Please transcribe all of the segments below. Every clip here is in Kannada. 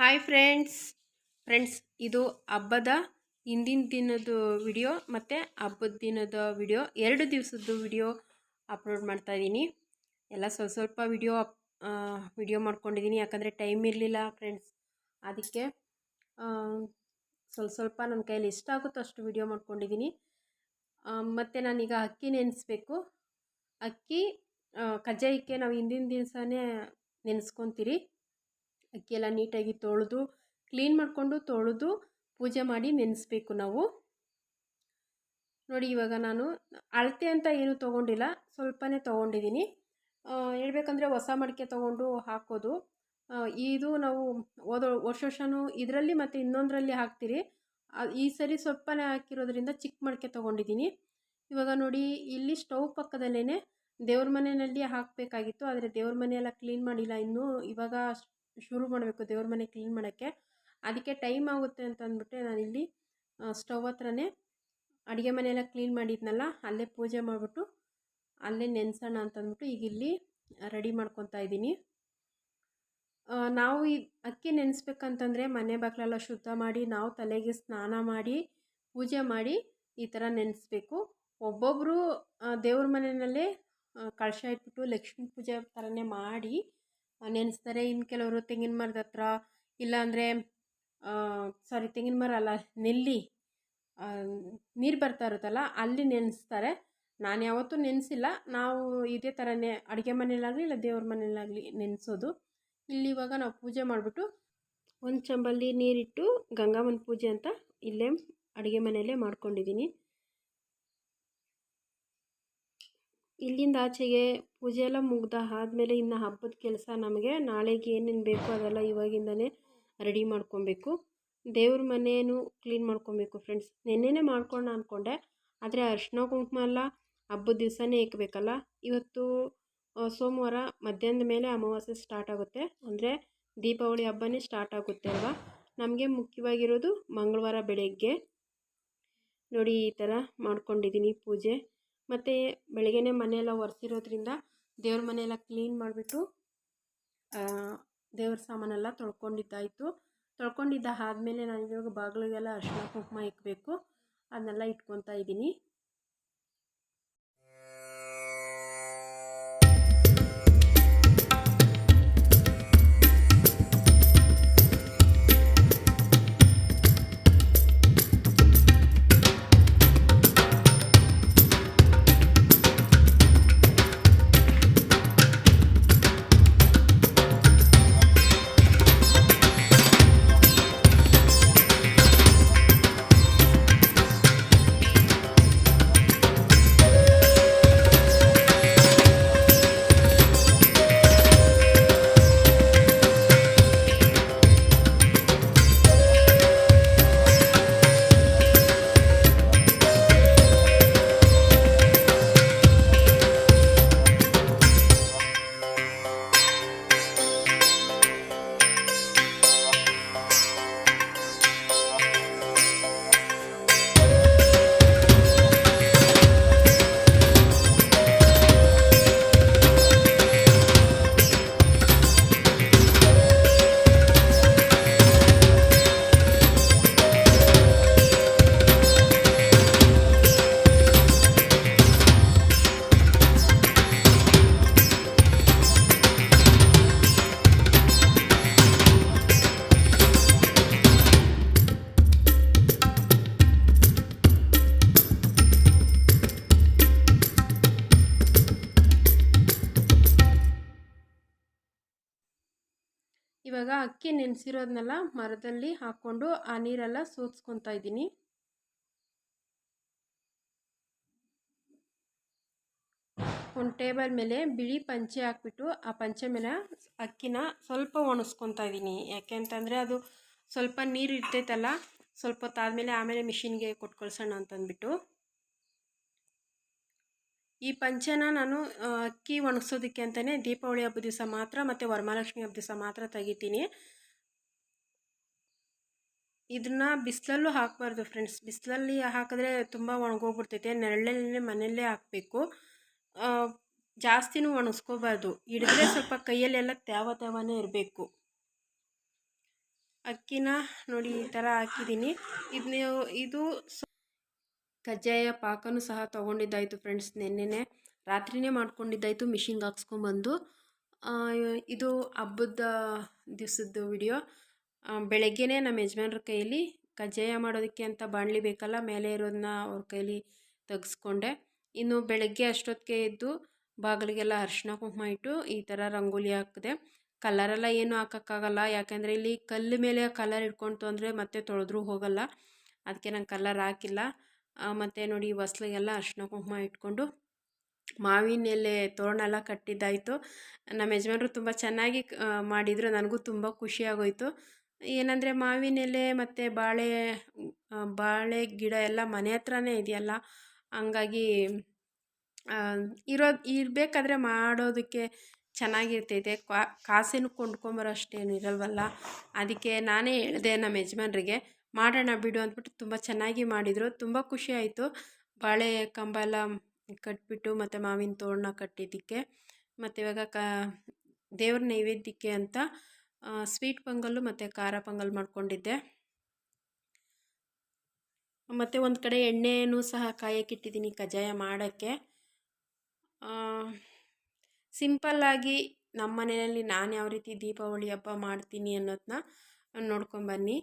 ಹಾಯ್ ಫ್ರೆಂಡ್ಸ್ ಫ್ರೆಂಡ್ಸ್ ಇದು ಹಬ್ಬದ ಹಿಂದಿನ ದಿನದ ವಿಡಿಯೋ ಮತ್ತು ಹಬ್ಬದ ದಿನದ ವಿಡಿಯೋ ಎರಡು ದಿವಸದ್ದು ವಿಡಿಯೋ ಅಪ್ಲೋಡ್ ಮಾಡ್ತಾ ಇದ್ದೀನಿ ಎಲ್ಲ ಸ್ವಲ್ಪ ಸ್ವಲ್ಪ ವಿಡಿಯೋ ವಿಡಿಯೋ ಮಾಡ್ಕೊಂಡಿದ್ದೀನಿ ಯಾಕಂದರೆ ಟೈಮ್ ಇರಲಿಲ್ಲ ಫ್ರೆಂಡ್ಸ್ ಅದಕ್ಕೆ ಸ್ವಲ್ಪ ಸ್ವಲ್ಪ ನನ್ನ ಕೈಯಲ್ಲಿ ಎಷ್ಟಾಗುತ್ತೋ ಅಷ್ಟು ವಿಡಿಯೋ ಮಾಡ್ಕೊಂಡಿದ್ದೀನಿ ಮತ್ತು ನಾನೀಗ ಅಕ್ಕಿ ನೆನೆಸ್ಬೇಕು. ಅಕ್ಕಿ ಕಜ್ಜಾಯಕ್ಕೆ ನಾವು ಹಿಂದಿನ ದಿವಸನೇ ನೆನೆಸ್ಕೊತೀರಿ. ಅಕ್ಕಿ ಎಲ್ಲ ನೀಟಾಗಿ ತೊಳೆದು, ಕ್ಲೀನ್ ಮಾಡಿಕೊಂಡು ತೊಳೆದು ಪೂಜೆ ಮಾಡಿ ನೆನೆಸ್ಬೇಕು ನಾವು. ನೋಡಿ ಇವಾಗ ನಾನು ಅಳತೆ ಅಂತ ಏನು ತೊಗೊಂಡಿಲ್ಲ, ಸ್ವಲ್ಪನೇ ತೊಗೊಂಡಿದ್ದೀನಿ. ಹೇಳ್ಬೇಕಂದ್ರೆ ಹೊಸ ಮಡಿಕೆ ತೊಗೊಂಡು ಹಾಕೋದು. ಇದು ನಾವು ಓದೋ ವರ್ಷ ವರ್ಷವೂ ಇದರಲ್ಲಿ ಮತ್ತು ಇನ್ನೊಂದರಲ್ಲಿ ಹಾಕ್ತೀರಿ. ಈ ಸರಿ ಸ್ವಲ್ಪನೇ ಹಾಕಿರೋದ್ರಿಂದ ಚಿಕ್ಕ ಮಡಿಕೆ ತೊಗೊಂಡಿದ್ದೀನಿ. ಇವಾಗ ನೋಡಿ, ಇಲ್ಲಿ ಸ್ಟವ್ ಪಕ್ಕದಲ್ಲೇ ದೇವ್ರ ಮನೆಯಲ್ಲಿ ಹಾಕಬೇಕಾಗಿತ್ತು, ಆದರೆ ದೇವ್ರ ಮನೆಯೆಲ್ಲ ಕ್ಲೀನ್ ಮಾಡಿಲ್ಲ. ಇನ್ನೂ ಇವಾಗ ಶುರು ಮಾಡಬೇಕು ದೇವ್ರ ಮನೆ ಕ್ಲೀನ್ ಮಾಡೋಕ್ಕೆ. ಅದಕ್ಕೆ ಟೈಮ್ ಆಗುತ್ತೆ ಅಂತ ಅಂದ್ಬಿಟ್ಟೆ ನಾನಿಲ್ಲಿ ಸ್ಟವ್ ಹತ್ರನೇ ಅಡುಗೆ ಮನೆಯೆಲ್ಲ ಕ್ಲೀನ್ ಮಾಡಿದ್ನಲ್ಲ, ಅಲ್ಲೇ ಪೂಜೆ ಮಾಡಿಬಿಟ್ಟು ಅಲ್ಲೇ ನೆನೆಸೋಣ ಅಂತಂದ್ಬಿಟ್ಟು ಈಗ ಇಲ್ಲಿ ರೆಡಿ ಮಾಡ್ಕೊತಾ ಇದ್ದೀನಿ. ನಾವು ಈ ಅಕ್ಕಿ ನೆನೆಸ್ಬೇಕಂತಂದರೆ ಮನೆ ಬಾಗಿಲೆಲ್ಲ ಶುದ್ಧ ಮಾಡಿ, ನಾವು ತಲೆಗೆ ಸ್ನಾನ ಮಾಡಿ, ಪೂಜೆ ಮಾಡಿ ಈ ಥರ ನೆನೆಸ್ಬೇಕು. ಒಬ್ಬೊಬ್ಬರು ದೇವ್ರ ಮನೆಯಲ್ಲೇ ಕಳಶ ಇಟ್ಬಿಟ್ಟು ಲಕ್ಷ್ಮೀ ಪೂಜೆ ಥರನೇ ಮಾಡಿ ನೆನೆಸ್ತಾರೆ ಇನ್ನು ಕೆಲವರು ತೆಂಗಿನ ಮರದ ಹತ್ರ, ಇಲ್ಲಾಂದರೆ ಸಾರಿ ತೆಂಗಿನ ಮರ ಅಲ್ಲ, ನೆಲ್ಲಿ ನೀರು ಬರ್ತಾ ಇರುತ್ತಲ್ಲ, ಅಲ್ಲಿ ನೆನೆಸ್ತಾರೆ. ನಾನು ಯಾವತ್ತೂ ನೆನೆಸಿಲ್ಲ. ನಾವು ಇದೇ ಥರನೇ ಅಡುಗೆ ಮನೇಲಾಗಲಿ ಇಲ್ಲ ದೇವ್ರ ಮನೇಲಾಗಲಿ ನೆನೆಸೋದು. ಇಲ್ಲಿ ಇವಾಗ ನಾವು ಪೂಜೆ ಮಾಡಿಬಿಟ್ಟು ಒಂದು ಚಂಬಲ್ಲಿ ನೀರಿಟ್ಟು ಗಂಗಮ್ಮನ ಪೂಜೆ ಅಂತ ಇಲ್ಲೇ ಅಡುಗೆ ಮನೆಯಲ್ಲೇ ಮಾಡ್ಕೊಂಡಿದ್ದೀನಿ ಇಲ್ಲಿಂದ ಆಚೆಗೆ ಪೂಜೆ ಎಲ್ಲ ಮುಗ್ದ ಆದಮೇಲೆ ಇನ್ನು ಹಬ್ಬದ ಕೆಲಸ ನಮಗೆ ನಾಳೆಗೆ ಏನೇನು ಬೇಕೋ ಅದೆಲ್ಲ ಇವಾಗಿಂದನೇ ರೆಡಿ ಮಾಡ್ಕೊಬೇಕು. ದೇವ್ರ ಮನೆಯೂ ಕ್ಲೀನ್ ಮಾಡ್ಕೊಬೇಕು ಫ್ರೆಂಡ್ಸ್ ನೆನ್ನೆನೇ ಮಾಡ್ಕೊಂಡು ಅಂದ್ಕೊಂಡೆ ಆದರೆ ಅರಿಶಿನ ಕುಂಕುಮ ಎಲ್ಲ ಹಬ್ಬದ ದಿವಸನೇ ಇಕ್ಬೇಕಲ್ಲ ಇವತ್ತು ಸೋಮವಾರ ಮಧ್ಯಾಹ್ನದ ಮೇಲೆ ಅಮಾವಾಸ್ಯೆ ಸ್ಟಾರ್ಟ್ ಆಗುತ್ತೆ. ಅಂದರೆ ದೀಪಾವಳಿ ಹಬ್ಬನೇ ಸ್ಟಾರ್ಟ್ ಆಗುತ್ತೆ ಅಲ್ವಾ? ನಮಗೆ ಮುಖ್ಯವಾಗಿರೋದು ಮಂಗಳವಾರ ಬೆಳಗ್ಗೆ. ನೋಡಿ ಈ ಥರ ಮಾಡ್ಕೊಂಡಿದ್ದೀನಿ ಪೂಜೆ. ಮತ್ತು ಬೆಳಗ್ಗೆನೇ ಮನೆಯೆಲ್ಲ ಒರೆಸಿರೋದ್ರಿಂದ ದೇವ್ರ ಮನೆಯೆಲ್ಲ ಕ್ಲೀನ್ ಮಾಡಿಬಿಟ್ಟು ದೇವ್ರ ಸಾಮಾನೆಲ್ಲ ತೊಳ್ಕೊಂಡಿದ್ದಾಯಿತು. ತೊಳ್ಕೊಂಡಿದ್ದ ಆದಮೇಲೆ ನಾನು ಇವಾಗ ಬಾಗಿಲಿಗೆಲ್ಲ ಅರಿಶಿನ ಕುಂಕುಮ ಇಕ್ಕಬೇಕು ಅದನ್ನೆಲ್ಲ ಇಟ್ಕೊತಾ ಇದ್ದೀನಿ. ಇವಾಗ ಅಕ್ಕಿ ನೆನೆಸಿರೋದನ್ನೆಲ್ಲ ಮರದಲ್ಲಿ ಹಾಕ್ಕೊಂಡು ಆ ನೀರೆಲ್ಲ ಸೋಸ್ಕೊತಾ ಇದ್ದೀನಿ. ಒಂದು ಟೇಬಲ್ ಮೇಲೆ ಬಿಳಿ ಪಂಚೆ ಹಾಕ್ಬಿಟ್ಟು ಆ ಪಂಚೆ ಮೇಲೆ ಅಕ್ಕಿನ ಸ್ವಲ್ಪ ಒಣಸ್ಕೊತ ಇದ್ದೀನಿ. ಯಾಕೆ ಅಂತಂದರೆ ಅದು ಸ್ವಲ್ಪ ನೀರು ಇರ್ತೈತಲ್ಲ, ಸ್ವಲ್ಪ ಹೊತ್ತಾದಮೇಲೆ ಆಮೇಲೆ ಮಿಷಿನ್ಗೆ ಕೊಟ್ಕೊಳ್ಸೋಣ ಕಳ್ಸೋಣ ಅಂತಂದ್ಬಿಟ್ಟು. ಈ ಪಂಚೆನ ನಾನು ಅಕ್ಕಿ ಒಣಗಿಸೋದಕ್ಕೆ ಅಂತಲೇ ದೀಪಾವಳಿ ಹಬ್ಬದ ದಿವಸ ಮಾತ್ರ ಮತ್ತು ವರಮಹಾಲಕ್ಷ್ಮಿ ಹಬ್ಬದ ದಿವಸ ಮಾತ್ರ ತೆಗಿತೀನಿ. ಇದನ್ನ ಬಿಸಿಲಲ್ಲೂ ಹಾಕಬಾರ್ದು ಫ್ರೆಂಡ್ಸ್. ಬಿಸಿಲಲ್ಲಿ ಹಾಕಿದ್ರೆ ತುಂಬ ಒಣಗೋಗ್ಬಿಡ್ತೈತೆ. ನೆರಳಲ್ಲೇ ಮನೆಯಲ್ಲೇ ಹಾಕಬೇಕು. ಜಾಸ್ತಿನೂ ಒಣಗಿಸ್ಕೋಬಾರ್ದು. ಹಿಡಿದ್ರೆ ಸ್ವಲ್ಪ ಕೈಯಲ್ಲೆಲ್ಲ ತ್ಯಾವ ತ್ಯಾವನೇ ಇರಬೇಕು. ಅಕ್ಕಿನ ನೋಡಿ ಈ ಥರ ಹಾಕಿದ್ದೀನಿ. ಇದು ಸ- ಕಜ್ಜಾಯ ಪಾಕನೂ ಸಹ ತೊಗೊಂಡಿದ್ದಾಯಿತು ಫ್ರೆಂಡ್ಸ್ ನಿನ್ನೆನೆ. ರಾತ್ರಿನೇ ಮಾಡ್ಕೊಂಡಿದ್ದಾಯಿತು ಮಿಷಿನ್ಗೆ ಹಾಕ್ಸ್ಕೊಂಬಂದು. ಇದು ಹಬ್ಬದ ದಿವಸದ ವಿಡಿಯೋ ಬೆಳಗ್ಗೆನೇ ನಮ್ಮ ಯಜಮಾನ್ರ ಕೈಯಲ್ಲಿ ಕಜ್ಜಾಯ ಮಾಡೋದಕ್ಕೆ ಅಂತ ಬಾಣಲಿ ಬೇಕಲ್ಲ, ಮೇಲೆ ಇರೋದನ್ನ ಅವ್ರ ಕೈಲಿ ತೆಗೆಸ್ಕೊಂಡೆ. ಇನ್ನು ಬೆಳಗ್ಗೆ ಅಷ್ಟೊತ್ತಿಗೆ ಎದ್ದು ಬಾಗಿಲಿಗೆಲ್ಲ ಅರ್ಶಿನ ಕುಂಕುಮ ಇಟ್ಟು ಈ ಥರ ರಂಗೋಲಿ ಹಾಕಿದೆ. ಕಲರೆಲ್ಲ ಏನು ಹಾಕೋಕ್ಕಾಗಲ್ಲ, ಯಾಕೆಂದರೆ ಇಲ್ಲಿ ಕಲ್ಲು ಮೇಲೆ ಕಲರ್ ಇಟ್ಕೊಳ್ತು ಅಂದರೆ ಮತ್ತೆ ತೊಳೆದ್ರೂ ಹೋಗಲ್ಲ. ಅದಕ್ಕೆ ನಂಗೆ ಕಲರ್ ಹಾಕಿಲ್ಲ. ಮತ್ತು ನೋಡಿ ಹೊಸ್ಲಿಗೆಲ್ಲ ಅರ್ಶಿನ ಕುಂಕುಮ ಇಟ್ಕೊಂಡು ಮಾವಿನ ಎಲೆ ತೋರಣ ಎಲ್ಲ ಕಟ್ಟಿದ್ದಾಯಿತು. ನಮ್ಮ ಯಜಮಾನರು ತುಂಬ ಚೆನ್ನಾಗಿ ಮಾಡಿದರು. ನನಗೂ ತುಂಬ ಖುಷಿಯಾಗೋಯಿತು ಏನಂದರೆ ಮಾವಿನ ಎಲೆ ಮತ್ತು ಬಾಳೆ ಬಾಳೆ ಗಿಡ ಎಲ್ಲ ಮನೆ ಹತ್ರನೇ ಇದೆಯಲ್ಲ, ಹಂಗಾಗಿ ಇರೋ, ಇರಬೇಕಾದ್ರೆ ಮಾಡೋದಕ್ಕೆ ಚೆನ್ನಾಗಿರ್ತೈತೆ. ಕಾಸೇನು ಕೊಂಡ್ಕೊಂಬರೋ ಅಷ್ಟೇನು ಇರಲ್ವಲ್ಲ. ಅದಕ್ಕೆ ನಾನೇ ಹೇಳಿದೆ ನಮ್ಮ ಯಜಮಾನ್ರಿಗೆ ಮಾಡೋಣ ಬಿಡು ಅಂದ್ಬಿಟ್ಟು ತುಂಬ ಚೆನ್ನಾಗಿ ಮಾಡಿದರು. ತುಂಬ ಖುಷಿ ಆಯಿತು. ಬಾಳೆ ಕಂಬ ಎಲ್ಲ ಕಟ್ಬಿಟ್ಟು ಮತ್ತು ಮಾವಿನ ತೋರಣ ಕಟ್ಟಿದ್ದಕ್ಕೆ. ಮತ್ತು ಇವಾಗ ಕ ದೇವ್ರ ನೈವೇದ್ಯಕ್ಕೆ ಅಂತ ಸ್ವೀಟ್ ಪೊಂಗಲ್ಲು ಮತ್ತು ಖಾರ ಪೊಂಗಲ್ ಮಾಡ್ಕೊಂಡಿದ್ದೆ. ಮತ್ತು ಒಂದು ಕಡೆ ಎಣ್ಣೆನೂ ಸಹ ಕಾಯಕ್ಕಿಟ್ಟಿದ್ದೀನಿ ಕಜ್ಜಾಯ ಮಾಡೋಕ್ಕೆ. ಸಿಂಪಲ್ಲಾಗಿ ನಮ್ಮ ಮನೆಯಲ್ಲಿ ನಾನು ಯಾವ ರೀತಿ ದೀಪಾವಳಿ ಹಬ್ಬ ಮಾಡ್ತೀನಿ ಅನ್ನೋದನ್ನ ನೋಡ್ಕೊಂಬನ್ನಿ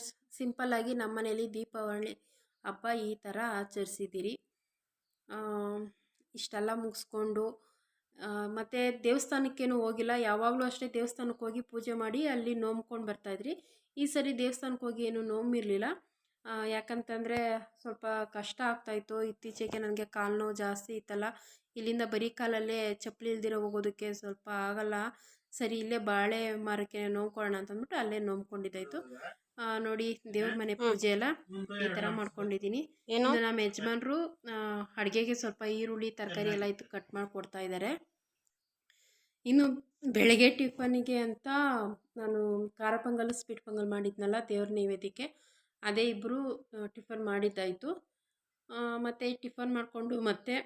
ಫ್ರೆಂಡ್ಸ್ ನಮ್ಮ ಮನೇಲಿ ದೀಪಾವಳಿ ಹಬ್ಬ ಈ ಥರ ಆಚರಿಸಿದ್ದೀರಿ. ಇಷ್ಟೆಲ್ಲ ಮುಗಿಸ್ಕೊಂಡು ಮತ್ತು ದೇವಸ್ಥಾನಕ್ಕೇನು ಹೋಗಿಲ್ಲ. ಯಾವಾಗಲೂ ಅಷ್ಟೇ ದೇವಸ್ಥಾನಕ್ಕೆ ಹೋಗಿ ಪೂಜೆ ಮಾಡಿ ಅಲ್ಲಿ ನೋಮ್ಕೊಂಡು ಬರ್ತಾಯಿದ್ರಿ ಈ ಸರಿ ದೇವಸ್ಥಾನಕ್ಕೆ ಹೋಗಿ ಏನು ನೋಂಬಿರಲಿಲ್ಲ ಯಾಕಂತಂದರೆ ಸ್ವಲ್ಪ ಕಷ್ಟ ಆಗ್ತಾಯಿತ್ತು ಇತ್ತೀಚೆಗೆ ನನಗೆ ಕಾಲು ನೋವು ಜಾಸ್ತಿ ಇತ್ತಲ್ಲ. ಇಲ್ಲಿಂದ ಬರೀ ಕಾಲಲ್ಲೇ ಚಪ್ಪಲಿ ಇಲ್ದಿರೋ ಹೋಗೋದಕ್ಕೆ ಸ್ವಲ್ಪ ಆಗಲ್ಲ. ಸರಿ, ಇಲ್ಲೇ ಬಾಳೆ ಮರಕ್ಕೆ ನೋಂಬ್ಕೊಳ್ಳೋಣ ಅಂತಂದ್ಬಿಟ್ಟು ಅಲ್ಲೇ ನೋವ್ಕೊಂಡಿದ್ದಾಯ್ತು ನೋಡಿ ದೇವ್ರ ಮನೆ ಪೂಜೆ ಎಲ್ಲ ಈ ತರ ಮಾಡ್ಕೊಂಡಿದ್ದೀನಿ ಏನು? ನಮ್ಮ ಯಜಮಾನ್ರು ಅಡುಗೆಗೆ ಸ್ವಲ್ಪ ಈರುಳ್ಳಿ ತರಕಾರಿ ಎಲ್ಲ ಇತ್ತು ಕಟ್ ಮಾಡಿ ಕೊಡ್ತಾ ಇದ್ದಾರೆ ಇನ್ನು ಬೆಳಗ್ಗೆ ಟಿಫನಿಗೆ ಅಂತ ನಾನು ಖಾರ ಪೊಂಗಲ್ ಸ್ವೀಟ್ ಪೊಂಗಲ್ ಮಾಡಿದ್ನಲ್ಲ ದೇವ್ರ ನೈವೇದ್ಯಕ್ಕೆ ಅದೇ ಇಬ್ಬರು ಟಿಫನ್ ಮಾಡಿದ್ದಾಯಿತು. ಮತ್ತು ಟಿಫನ್ ಮಾಡಿಕೊಂಡು ಮತ್ತೆ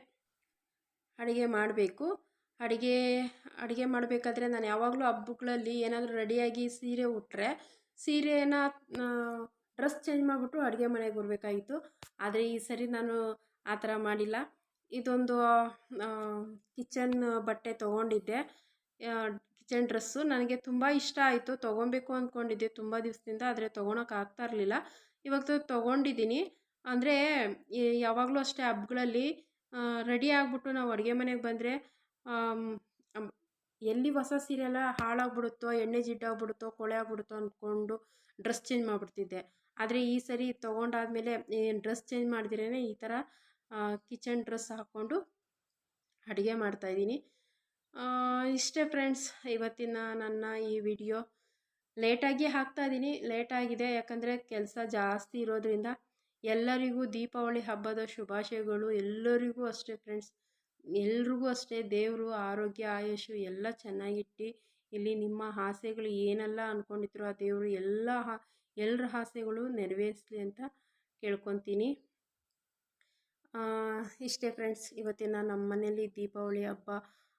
ಅಡುಗೆ ಮಾಡಬೇಕು. ಅಡುಗೆ ಅಡುಗೆ ಮಾಡಬೇಕಾದ್ರೆ ನಾನು ಯಾವಾಗಲೂ ಹಬ್ಬಗಳಲ್ಲಿ ಏನಾದರೂ ರೆಡಿಯಾಗಿ ಸೀರೆ ಉಟ್ಟರೆ ಸೀರೆನ ಡ್ರೆಸ್ ಚೇಂಜ್ ಮಾಡಿಬಿಟ್ಟು ಅಡುಗೆ ಮನೆಗೆ ಬರಬೇಕಾಗಿತ್ತು. ಆದರೆ ಈ ಸರಿ ನಾನು ಆ ಥರ ಮಾಡಿಲ್ಲ. ಇದೊಂದು ಕಿಚನ್ ಬಟ್ಟೆ ತೊಗೊಂಡಿದ್ದೆ. Kitchen dress. ನನಗೆ ತುಂಬ ಇಷ್ಟ ಆಯಿತು. ತೊಗೊಬೇಕು ಅಂದ್ಕೊಂಡಿದ್ದೆ ತುಂಬ ದಿವಸದಿಂದ, ಆದರೆ ತೊಗೊಳಕ್ಕೆ ಆಗ್ತಾ ಇರಲಿಲ್ಲ. ಇವಾಗ ತೊಗೊಂಡಿದ್ದೀನಿ. ಅಂದರೆ ಯಾವಾಗಲೂ ಅಷ್ಟೇ ಹಬ್ಗಳಲ್ಲಿ ರೆಡಿ ಆಗಿಬಿಟ್ಟು ನಾವು ಅಡುಗೆ ಮನೆಗೆ ಬಂದರೆ ಎಲ್ಲಿ ಹೊಸ ಸೀರೆ ಎಲ್ಲ ಹಾಳಾಗ್ಬಿಡುತ್ತೋ, ಎಣ್ಣೆ ಜಿಡ್ಡಾಗ್ಬಿಡುತ್ತೋ, ಕೊಳೆ ಆಗ್ಬಿಡುತ್ತೋ ಅಂದ್ಕೊಂಡು ಡ್ರೆಸ್ ಚೇಂಜ್ ಮಾಡಿಬಿಡ್ತಿದ್ದೆ. ಆದರೆ ಈ ಸರಿ ತೊಗೊಂಡಾದ್ಮೇಲೆ ಡ್ರೆಸ್ ಚೇಂಜ್ ಮಾಡ್ದಿರೇ ಈ ಥರ ಕಿಚನ್ ಡ್ರೆಸ್ ಹಾಕ್ಕೊಂಡು ಅಡುಗೆ ಮಾಡ್ತಾಯಿದ್ದೀನಿ ಇಷ್ಟೇ ಫ್ರೆಂಡ್ಸ್, ಇವತ್ತಿನ ನನ್ನ ಈ ವಿಡಿಯೋ. ಲೇಟಾಗಿ ಹಾಕ್ತಾಯಿದ್ದೀನಿ ಲೇಟಾಗಿದೆ, ಯಾಕಂದರೆ ಕೆಲಸ ಜಾಸ್ತಿ ಇರೋದ್ರಿಂದ ಎಲ್ಲರಿಗೂ ದೀಪಾವಳಿ ಹಬ್ಬದ ಶುಭಾಶಯಗಳು ಎಲ್ಲರಿಗೂ ಅಷ್ಟೇ ಫ್ರೆಂಡ್ಸ್. ಎಲ್ರಿಗೂ ಅಷ್ಟೇ ದೇವರು, ಆರೋಗ್ಯ, ಆಯುಷು ಎಲ್ಲ ಚೆನ್ನಾಗಿಟ್ಟು ಇಲ್ಲಿ ನಿಮ್ಮ ಆಸೆಗಳು ಏನೆಲ್ಲ ಅಂದ್ಕೊಂಡಿದ್ರು ಆ ದೇವರು ಎಲ್ಲ ಎಲ್ಲರ ಆಸೆಗಳು ನೆರವೇರಿಸಲಿ ಅಂತ ಕೇಳ್ಕೊತೀನಿ. ಇಷ್ಟೇ ಫ್ರೆಂಡ್ಸ್, ಇವತ್ತಿನ ನಮ್ಮ ಮನೇಲಿ ದೀಪಾವಳಿ ಹಬ್ಬ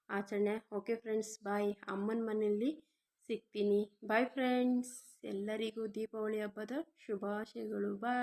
ಆಚರಣೆ. Okay friends, bye. ಅಮ್ಮನ ಮನೆಯಲ್ಲಿ ಸಿಗ್ತೀನಿ. ಬಾಯ್ ಫ್ರೆಂಡ್ಸ್, ಎಲ್ಲರಿಗೂ ದೀಪಾವಳಿ ಹಬ್ಬದ ಶುಭಾಶಯಗಳು. ಬಾಯ್.